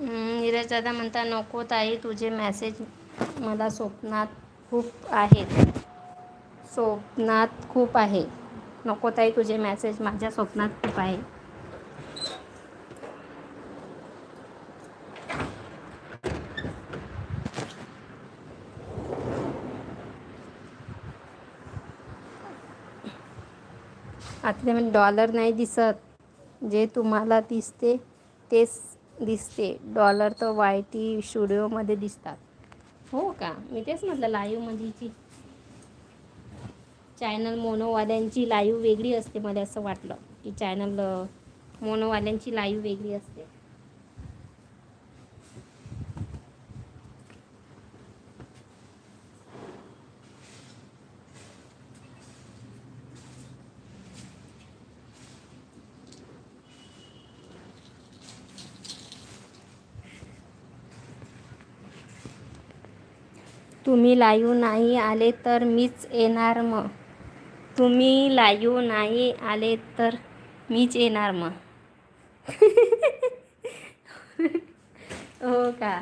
नीरज दादा म्हणता नको ताई तुझे मॅसेज मला स्वप्नात खूप आहेत. स्वप्नात खूप आहे. नको ताई तुझे मेसेज माझ्या स्वप्नात खूप आहे. आता म्हणजे डॉलर नाही दिसत. जे तुम्हाला दिसते तेच दिसते. डॉलर तर वाय टी स्टुडिओमध्ये दिसतात. हो का? मी तेच म्हटलं लाईव्हमध्येची चॅनल मोनोवाल्यांची लाईव्ह वेगळी असते मला असं वाटलं. की चॅनल मोनोवाल्यांची लाईव्ह वेगळी असते. तुम्ही लाईव्ह नाही आले तर मीच येणार मग तुम्ही लाईव्ह नाही आले तर मीच येणार मग हो का?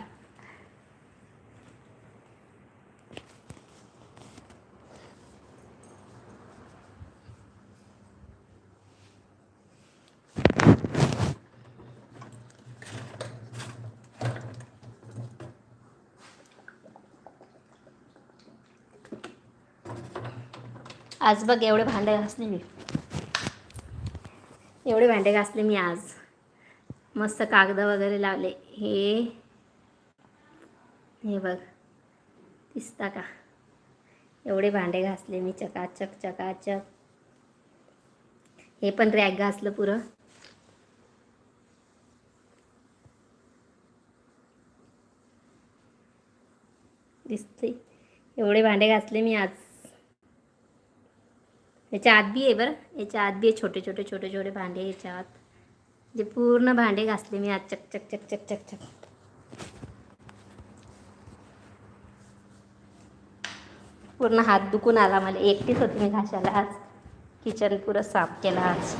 आज बघ एवढे भांडे घासले मी. एवढे भांडे घासले मी आज. मस्त कागद वगैरे लावले. हे हे बघ दिसता का? एवढे भांडे घासले मी चकाचक चकाचक. हे पण रॅक घासलं पुरं. दिसते एवढे भांडे घासले मी आज. याच्या आत बी आहे बरं. याच्या आत बी आहे छोटे छोटे छोटे छोटे भांडे याच्या आत. जे पूर्ण भांडे घासले मी आज चक चक चक चक चक चक. पूर्ण हात दुखून आला मला. एकटीच होती मी घासायला आज. किचन पुरं साफ केला आज.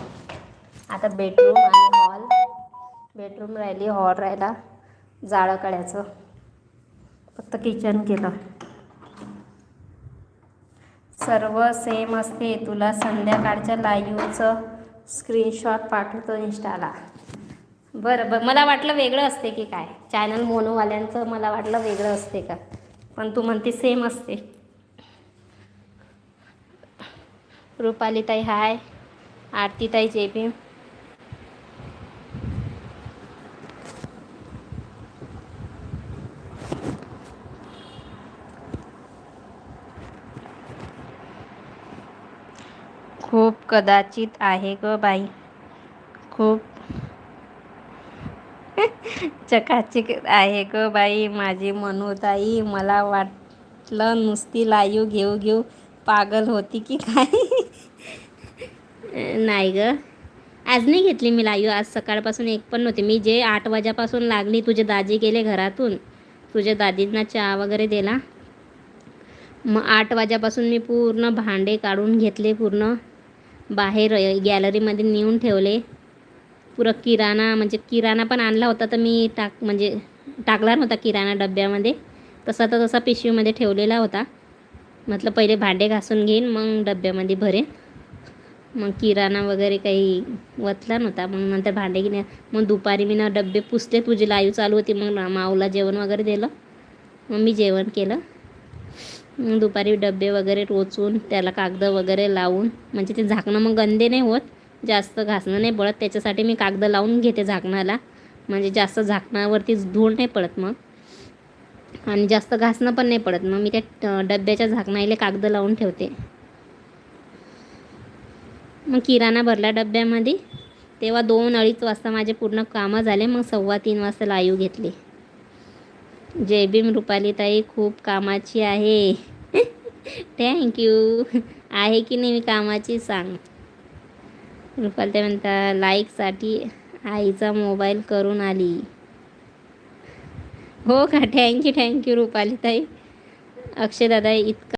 आता बेडरूम आणि हॉल बेडरूम राहिली हॉल राहिला. जाळं काढायचं. फक्त किचन केलं. सर्व सेम असते. तुला संध्याकाळच्या लाईव्हचं स्क्रीनशॉट पाठवतो इंस्टाला. बरं बरं. मला वाटलं वेगळं असते की काय? चॅनल मोनोवाल्यांचं मला वाटलं वेगळं असते का? पण तू म्हणते सेम असते. रुपालीताई हाय आरतीताई जे पी खूप कदाचित आहे ग बाई. खूप. चकाचक आहे ग बाई माझी मनोताई. मला वाटलं नुसती लाईव घेऊ घेऊ पागल होती की काय नाही ग. आज नाही घेतली मी लाईव आज सकाळपासून एक पण नव्हती. मी जे आठ वाजेपासून लागली तुझे दाजी गेले घरातून. तुझ्या दादींना चहा वगैरे दिला. मग आठ वाजेपासून मी पूर्ण भांडे काढून घेतले पूर्ण. बाहेर गॅलरीमध्ये नेऊन ठेवले. पुरं किराणा म्हणजे किराणा पण आणला होता तर मी टाक म्हणजे टाकला नव्हता किराणा डब्यामध्ये. तसा तर तसा पिशवीमध्ये ठेवलेला होता. म्हटलं पहिले भांडे घासून घेईन मग डब्यामध्ये भरेन. मग किराणा वगैरे काही वतला नव्हता. मग नंतर भांडे घेणे मग दुपारी मी ना डबे पुसले तुझी लाईव्ह चालू होती मग माऊला जेवण वगैरे दिलं. मग मी जेवण केलं. दुपारी डबे वगैरे टोचून त्याला कागद वगैरे लावून म्हणजे ते झाकणं मग गंदे नाही होत जास्त घासणं नाही पडत त्याच्यासाठी मी कागद लावून घेते झाकणाला. म्हणजे जास्त झाकणावरती धूळ नाही पडत मग. आणि जास्त घासणं पण नाही पडत मग. मी त्या डब्याच्या झाकणाला कागद लावून ठेवते. मग किराणा भरला डब्यामध्ये. तेव्हा दोन अडीच वाजता माझे पूर्ण कामं झाले. मग सव्वा तीन वाजता लाईव घेतले. जय भीम रुपालीताई खूप कामाची आहे. थँक्यू आहे की नाही मी कामाची सांग. रुपालीताई म्हणता लाईकसाठी आईचा मोबाईल करून आली. हो का? थँक्यू थँक्यू रुपालीताई अक्षय दादा इतका